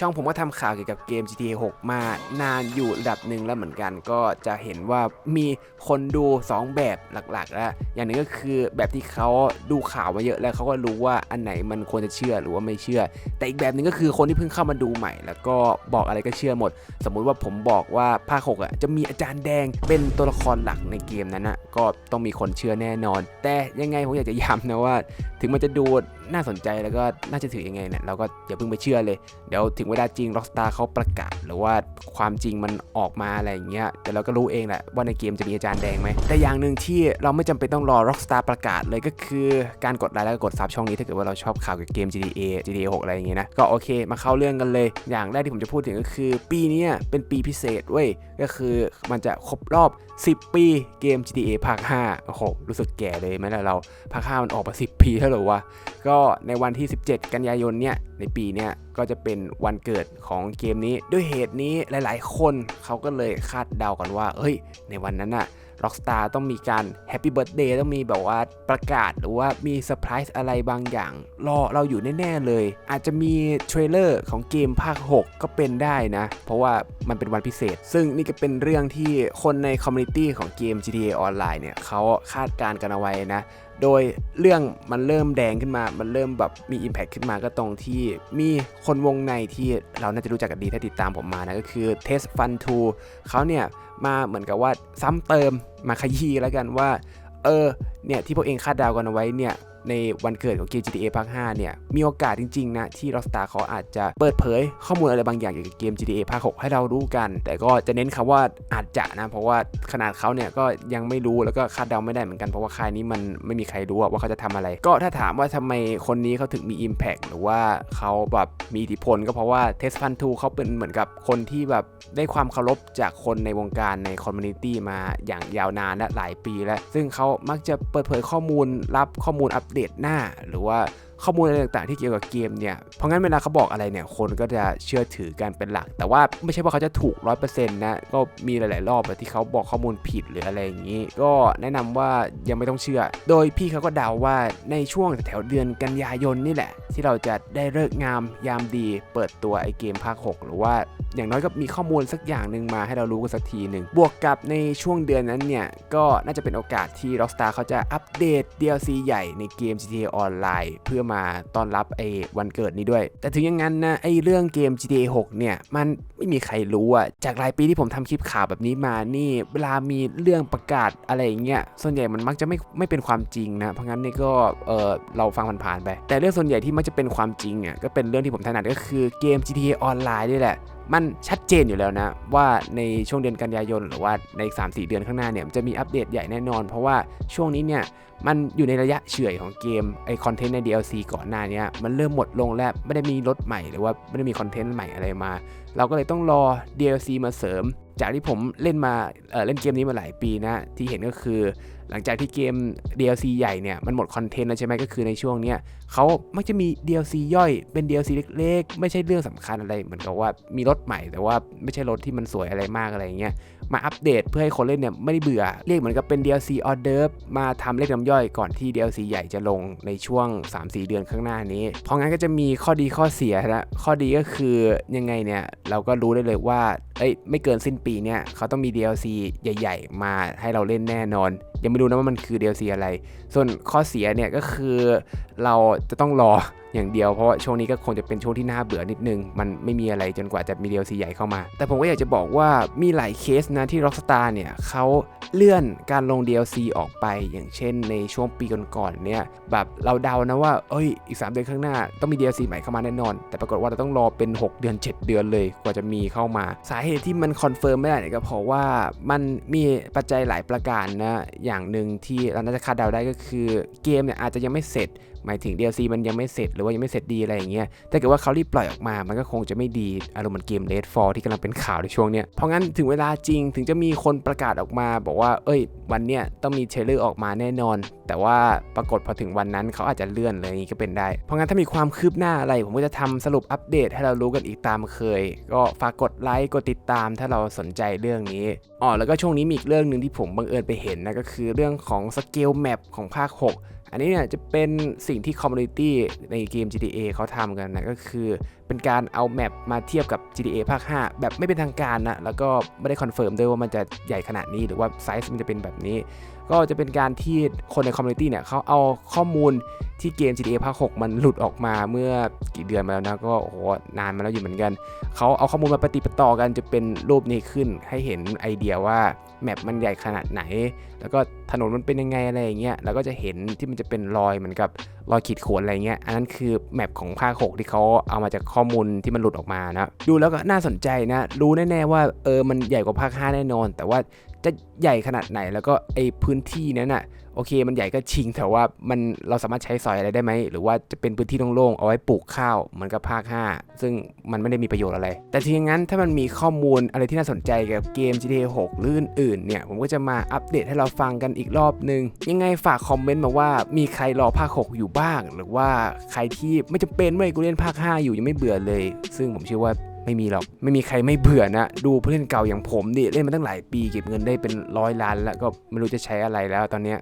ช่องผมก็ทำข่าวเกี่ยวกับเกม GTA 6 มานานอยู่ระดับหนึ่งแล้วเหมือนกันก็จะเห็นว่ามีคนดู 2 แบบหลักๆแล้วอย่างหนึงก็คือแบบที่เขาดูข่าวมาเยอะแล้วเขาก็รู้ว่าอันไหนมันควรจะเชื่อหรือว่าไม่เชื่อ แต่อีกแบบหนึ่งก็คือคนที่เพิ่งเข้ามาดูใหม่ แล้วก็บอกอะไรก็เชื่อหมด สมมุติว่าผมบอกว่าภาค6อะจะมีอาจารย์แดงเป็นตัวละครหลักในเกมนั้นนะก็ต้องมีคนเชื่อแน่นอน แต่ยังไงผมอยากจะย้ำนะว่า ถึงมันจะดูน่าสนใจแล้วก็น่าจะถือยังไงเนี่ยเราก็อย่าเพิ่งไปเชื่อเลยเดี๋ยวถึงเวลาจริง Rockstar เขาประกาศ หรือว่าความจริงมันออกมาอะไรอย่างเงี้ยเดี๋ยวเราก็รู้เองแหละว่าในเกมจะมีอาจารย์แดงไหมแต่อย่างหนึ่งที่เราไม่จำเป็นต้องรอ Rockstar ประกาศเลยก็คือการกดไลค์แล้วก็กดซับช่องนี้ถ้าเกิดว่าเราชอบข่าวเกี่ยวกับเกม GTA GTA 6 อะไรอย่างเงี้ยนะก็โอเคมาเข้าเรื่องกันเลย อย่างแรกที่ผมจะพูดถึงก็คือ ปีนี้เป็นปีพิเศษเว้ยก็คือมันจะครบรอบ 10 ปีเกม GTA ภาค5โอ้โหรู้สึกแก่เลยไหมล่ะเราภาค5มันออกมา 10 ปีแล้วหรอวะก็ในวันที่ 17 กันยายนเนี่ยในปีเนี้ยก็จะเป็นวันเกิดของเกมนี้ ด้วยเหตุนี้หลาย ๆ คนเขาก็เลยคาดเดากันว่าเฮ้ย ในวันนั้นน่ะ Rockstar ต้องมีการ Happy Birthday ต้องมีแบบว่าประกาศหรือว่ามีเซอร์ไพรส์อะไรบางอย่าง รอเราอยู่แน่ ๆ เลย อาจจะมีเทรลเลอร์ของเกมภาค 6 ก็เป็นได้นะ เพราะว่ามันเป็นวันพิเศษ ซึ่งนี่ก็เป็นเรื่องที่คนในคอมมูนิตี้ของเกม GTA Online เนี่ยเขาคาดการณ์กันเอาไว้นะโดยเรื่องมันเริ่มแดงขึ้นมา มันเริ่มแบบมี Impact ขึ้นมาก็ตรงที่มีคนวงในที่เราน่าจะรู้จักกันดีถ้าติดตามผมมานะ ก็คือ Test Fun 2เขาเนี่ย มาเหมือนกับว่าซ้ำเติมมาขยี้แล้วกันว่า เออ เนี่ยที่พวกเองคาดเดาวกันเอาไว้เนี่ย ในวันเกิดของเกม GTA ภาค 5 เนี่ย มีโอกาสจริงๆนะ ที่ Rockstar เขาอาจจะเปิดเผย ข้อมูลอะไรบางอย่างเกี่ยวกับเกม GTA ภาค 6 ให้เรารู้กัน แต่ก็จะเน้นคำว่าอาจจะนะ เพราะว่าขนาดเขาเนี่ยก็ยังไม่รู้แล้วก็คาดเดาไม่ได้เหมือนกันเพราะว่าค่ายนี้มันไม่มีใครรู้ว่าเขาจะทำอะไร ก็ถ้าถามว่าทำไมคนนี้เขาถึงมี Impact หรือว่าเขาแบบมีอิทธิพล ก็เพราะว่า Test Fun 2เขาเป็นเหมือนกับคนที่แบบได้ความเคารพจากคนในวงการในคอมมูนิตี้มาอย่างยาวนานและหลายปีแล้ว ซึ่งเขามักจะเปิดเผยข้อมูลรับข้อมูลอัปเดตหน้า หรือว่า ข้อมูลอะไรต่างๆที่เกี่ยวกับเกมเนี่ย เพราะงั้นเวลาเขาบอกอะไรเนี่ย คนก็จะเชื่อถือกันเป็นหลัก แต่ว่าไม่ใช่ว่าเขาจะถูก100%นะ ก็มีหลาย ๆ รอบที่เขาบอกข้อมูลผิดหรืออะไรอย่างนี้ ก็แนะนำว่ายังไม่ต้องเชื่อ โดยพี่เขาก็เดาว่าในช่วงแถวเดือนกันยายนนี่แหละ ที่เราจะได้เลิกงามยามดี เปิดตัวไอเกมภาค 6 หรือว่าอย่างน้อยก็มีข้อมูลสักอย่างหนึ่งมาให้เรารู้กันสักทีหนึ่งบวกกับในช่วงเดือนนั้นเนี่ยก็น่าจะเป็นโอกาสที่ Rockstar เขาจะอัปเดต DLC ใหญ่ในเกม GTA Online เพื่อมาต้อนรับไอ้วันเกิดนี้ด้วย แต่ถึงอย่างนั้นนะไอ้เรื่องเกม GTA 6 เนี่ย มันไม่มีใครรู้อะจากหลายปีที่ผมทำคลิปข่าวแบบนี้มานี่เวลามีเรื่องประกาศอะไรอย่างเงี้ยส่วนใหญ่มันมักจะไม่ไม่เป็นความจริงนะเพราะงั้นนี่ก็เออเราฟังผ่านๆไป แต่เรื่องส่วนใหญ่ที่มักจะเป็นความจริงอะก็เป็นเรื่องที่ผมถนัดก็คือเกม GTA ออนไลน์นี่แหละ มันชัดเจนอยู่แล้วนะ ว่าในช่วงเดือนกันยายนหรือว่าใน 3-4 เดือนข้างหน้าเนี่ยจะมีอัปเดตใหญ่แน่นอน เพราะว่าช่วงนี้เนี่ยมันอยู่ในระยะเฉื่อยของเกมไอคอนเทนต์ใน DLC ก่อนหน้านี้มันเริ่มหมดลงแล้วไม่ได้มีรถใหม่หรือว่าไม่ได้มีคอนเทนต์ใหม่อะไรมา เราก็เลยต้องรอ DLC มาเสริม จากที่ผมเล่นมาเเล่นเกมนี้มาหลายปีนะที่เห็นก็คือ หลังจากที่เกม DLC ใหญ่เนี่ยมันหมดคอนเทนต์แล้วใช่ไหมก็คือในช่วงเนี้ยเขามักจะมี DLC ย่อยเป็น DLC เล็กๆ ไม่ใช่เรื่องสำคัญอะไร เหมือนกับว่ามีรถใหม่แต่ว่าไม่ใช่รถที่มันสวยอะไรมากอะไรเงี้ยมาอัปเดตเพื่อให้คนเล่นเนี่ยไม่ได้เบื่อ เรียกเหมือนกับเป็น DLC ออเดอร์มาทำเลขน้ำย่อยก่อนที่ DLC ใหญ่จะลงในช่วง 3-4 เดือนข้างหน้านี้ เพราะงั้นก็จะมีข้อดีข้อเสียนะข้อดีก็คือยังไงเนี่ยเราก็รู้ได้เลยว่าเอ้ยไม่เกินสิ้นปีเนี่ยเขาต้องมี DLC ใหญ่ ๆ มาให้เราเล่นแน่นอน ยังไม่รู้นะว่ามันคือ DLC อะไร ส่วนข้อเสียเนี่ยก็คือเราจะต้องรออย่างเดียวเพราะว่าช่วงนี้ก็คงจะเป็นช่วงที่น่าเบื่อนิดนึง มันไม่มีอะไรจนกว่าจะมี DLC ใหญ่เข้ามา แต่ผมก็อยากจะบอกว่ามีหลายเคสนะที่ Rockstar เนี่ยเขาเลื่อนการลง DLC ออกไป อย่างเช่นในช่วงปีก่อนๆเนี่ยแบบเราเดานะว่าเอ้ยอีก 3 เดือนข้างหน้าต้องมี DLC ใหม่เข้ามาแน่นอน แต่ปรากฏว่าเราต้องรอเป็น 6 เดือน 7 เดือนเลยกว่าจะมีเข้ามา สาเหตุที่มันคอนเฟิร์มไม่ได้เนี่ยก็เพราะว่ามันมีปัจจัยหลายประการนะอย่างหนึ่งที่เราน่าจะคาดเดาได้ก็คือเกมเนี่ยอาจจะยังไม่เสร็จ หมายถึง DLC มันยังไม่เสร็จหรือว่ายังไม่เสร็จดีอะไรอย่างเงี้ยถ้าเกิดว่าเขารีบปล่อยออกมา มันก็คงจะไม่ดีอารมณ์เหมือนเกม Red Fall ที่กำลังเป็นข่าวในช่วงเนี้ยเพราะงั้นถึงเวลาจริงถึงจะมีคนประกาศออกมา บอกว่า เอ้ย วันเนี้ยต้องมีเทรลเลอร์ออกมาแน่นอน แต่ว่าปรากฏพอถึงวันนั้นเขาอาจจะเลื่อนเลยอย่างนี้ก็เป็นได้ เพราะงั้นถ้ามีความคืบหน้าอะไร ผมก็จะทำสรุปอัปเดตให้เรารู้กันอีกตามเคย ก็ฝากกดไลค์กดติดตามถ้าเราสนใจเรื่องนี้อ๋อแล้วก็ช่วงนี้มีอีกเรื่องหนึ่งที่ผมบังเอิญไปเห็นนะก็คืือเรื่องของสเกลแมปของภาค 6 อันนี้เนี่ยจะเป็นสิ่งที่คอมมูนิตี้ในเกม GTA เขาทำกันนะก็คือ เป็นการเอาแมปมาเทียบกับ GTA ภาค 5 แบบไม่เป็นทางการนะ แล้วก็ไม่ได้คอนเฟิร์มด้วยว่ามันจะใหญ่ขนาดนี้หรือว่าไซส์มันจะเป็นแบบนี้ ก็จะเป็นการที่คนในคอมมูนิตี้เนี่ยเขาเอาข้อมูลที่เกม GTA ภาค 6 มันหลุดออกมาเมื่อกี่เดือนมาแล้วนะ ก็โอ้โหนานมาแล้วอยู่เหมือนกันเขาเอาข้อมูลมาปฏิปต่อกันจะเป็นรูปนี้ขึ้นให้เห็นไอเดียว่าแมปมันใหญ่ขนาดไหน แล้วก็ถนนมันเป็นยังไงอะไรอย่างเงี้ยแล้วก็จะเห็นที่มันจะเป็นรอยเหมือนกับ รอยขีดข่วนอะไรเงี้ย อันนั้นคือแมปของภาค 6 ที่เขาเอามาจากข้อมูลที่มันหลุดออกมานะ ดูแล้วก็น่าสนใจนะ รู้แน่ๆว่าเออมันใหญ่กว่าภาค 5 แน่นอน แต่ว่า จะใหญ่ขนาดไหน แล้วก็ไอพื้นที่นั้นน่ะโอเค มันใหญ่ก็จริงแต่ว่ามันเราสามารถใช้สอยอะไรได้ไหม หรือว่าจะเป็นพื้นที่โล่งๆเอาไว้ปลูกข้าวเหมือนกับภาค 5 ซึ่งมันไม่ได้มีประโยชน์อะไร แต่ทีงั้นถ้ามันมีข้อมูลอะไรที่น่าสนใจเกี่ยวกับเกม GTA 6 หรืออื่นๆเนี่ย ผมก็จะมาอัปเดตให้เราฟังกันอีกรอบนึง ยังไงฝากคอมเมนต์มาว่ามีใครรอภาค 6 อยู่บ้าง หรือว่าใครที่ไม่จำเป็นเว้ยกูเล่นภาค 5 อยู่ยังไม่เบื่อเลย ซึ่งผมเชื่อว่า ไม่มีหรอก ไม่มีใครไม่เบื่อนะ ดูผู้เล่นเก่าอย่างผมดิเล่นมาตั้งหลายปีเก็บเงินได้เป็นร้อยล้าน แล้วก็ไม่รู้จะใช้อะไรแล้วตอนเนี้ย